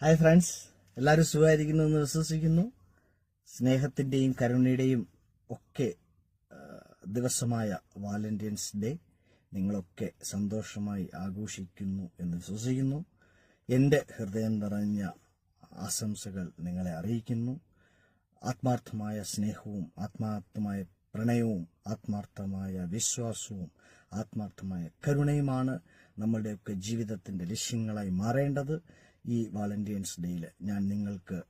Hi friends. എല്ലാവരും സുഖമായിരിക്കുന്നു എന്ന് വിശ്വസിക്കുന്നു. സ്നേഹത്തിന്റെയും കരുണയുടെയും ഒക്കെ ദിവസമായ വാലന്റൈൻസ് ഡേ നിങ്ങളൊക്കെ സന്തോഷമായി ആഘോഷിക്കുന്നു എന്ന് വിശ്വസിക്കുന്നു. എന്റെ ഹൃദയം നിറഞ്ഞ ആശംസകൾ നിങ്ങളെ അറിയിക്കുന്നു. ആത്മാർത്ഥമായ സ്നേഹവും ആത്മാർത്ഥമായ പ്രണയവും ആത്മാർത്ഥമായ വിശ്വാസവും ആത്മാർത്ഥമായ കരുണയുമാണ് നമ്മളുടെയൊക്കെ ജീവിതത്തിന്റെ ലക്ഷ്യങ്ങളായി മാറേണ്ടത്. ഈ വാലന്റൈൻസ് ഡേയിൽ ഞാൻ നിങ്ങൾക്ക്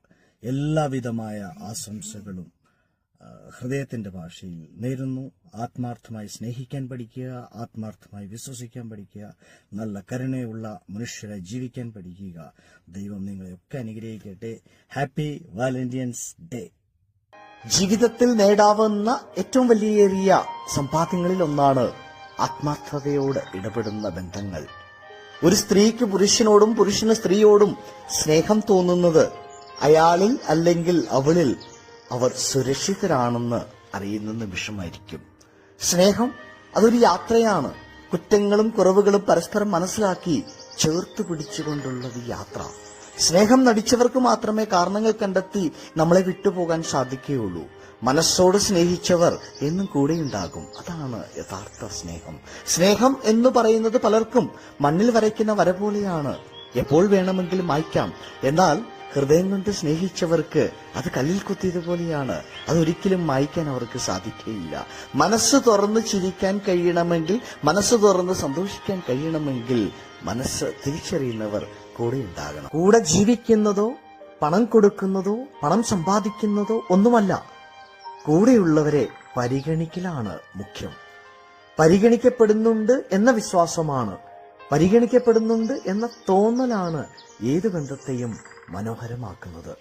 എല്ലാവിധമായ ആശംസകളും ഹൃദയത്തിന്റെ ഭാഷയിൽ നേരുന്നു. ആത്മാർത്ഥമായി സ്നേഹിക്കാൻ പഠിക്കുക ആത്മാർത്ഥമായി വിശ്വസിക്കാൻ പഠിക്കുക നല്ല കരുണയുള്ള മനുഷ്യരെ ജീവിക്കാൻ പഠിക്കുക. ദൈവം നിങ്ങളെയൊക്കെ അനുഗ്രഹിക്കട്ടെ. ഹാപ്പി വാലന്റൈൻസ് ഡേ ജീവിതത്തിൽ നേടാവുന്ന ഏറ്റവും വലിയേറിയ സമ്പാദ്യങ്ങളിൽ ഒന്നാണ് ആത്മാർത്ഥതയോട് ഇടപെടുന്ന ബന്ധങ്ങൾ. ഒരു സ്ത്രീക്ക് പുരുഷനോടും പുരുഷന് സ്ത്രീയോടും സ്നേഹം തോന്നുന്നത് അയാളിൽ അല്ലെങ്കിൽ അവളിൽ അവർ സുരക്ഷിതരാണെന്ന് അറിയുന്ന നിമിഷമായിരിക്കും സ്നേഹം അതൊരു യാത്രയാണ്. കുറ്റങ്ങളും കുറവുകളും പരസ്പരം മനസ്സിലാക്കി ചേർത്ത് പിടിച്ചുകൊണ്ടുള്ളത് യാത്ര. സ്നേഹം നടിച്ചവർക്ക് മാത്രമേ കാരണങ്ങൾ കണ്ടെത്തി നമ്മളെ വിട്ടുപോകാൻ സാധിക്കുകയുള്ളൂ. മനസ്സോട് സ്നേഹിച്ചവർ എന്നും കൂടെ ഉണ്ടാകും. അതാണ് യഥാർത്ഥ സ്നേഹം. സ്നേഹം എന്ന് പറയുന്നത് പലർക്കും മണ്ണിൽ വരയ്ക്കുന്ന വര പോലെയാണ്. എപ്പോൾ വേണമെങ്കിലും മായ്ക്കാം. എന്നാൽ ഹൃദയം കൊണ്ട് സ്നേഹിച്ചവർക്ക് അത് കല്ലിൽ കുത്തിയതുപോലെയാണ് അതൊരിക്കലും മായ്ക്കാൻ അവർക്ക് സാധിക്കുകയില്ല. മനസ്സ് തുറന്ന് ചിരിക്കാൻ കഴിയണമെങ്കിൽ മനസ്സ് തുറന്ന് സന്തോഷിക്കാൻ കഴിയണമെങ്കിൽ മനസ്സ് തിരിച്ചറിയുന്നവർ കൂടെ ഉണ്ടാകണം. കൂടെ ജീവിക്കുന്നതോ പണം കൊടുക്കുന്നതോ പണം സമ്പാദിക്കുന്നതോ ഒന്നുമല്ല. കൂടെയുള്ളവരെ പരിഗണിക്കലാണ് മുഖ്യം. പരിഗണിക്കപ്പെടുന്നുണ്ട് എന്ന വിശ്വാസമാണ്. പരിഗണിക്കപ്പെടുന്നുണ്ട് എന്ന തോന്നലാണ് ഏത് ബന്ധത്തെയും മനോഹരമാക്കുന്നത്.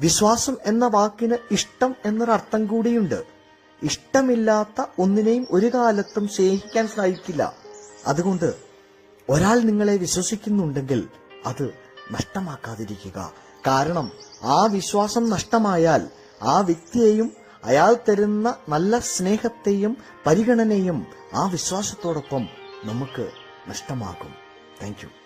വിശ്വാസം എന്ന വാക്കിന് ഇഷ്ടം എന്നൊരർത്ഥം കൂടിയുണ്ട്. ഇഷ്ടമില്ലാത്ത ഒന്നിനെയും ഒരു കാലത്തും സ്നേഹിക്കാൻ സാധിക്കില്ല. അതുകൊണ്ട് ഒരാൾ നിങ്ങളെ വിശ്വസിക്കുന്നുണ്ടെങ്കിൽ അത് നഷ്ടമാക്കാതിരിക്കുക. കാരണം ആ വിശ്വാസം നഷ്ടമായാൽ ആ വ്യക്തിയെയും അയാൾ തരുന്ന നല്ല സ്നേഹത്തെയും പരിഗണനയും ആ വിശ്വാസത്തോടൊപ്പം നമുക്ക് നഷ്ടമാകും താങ്ക്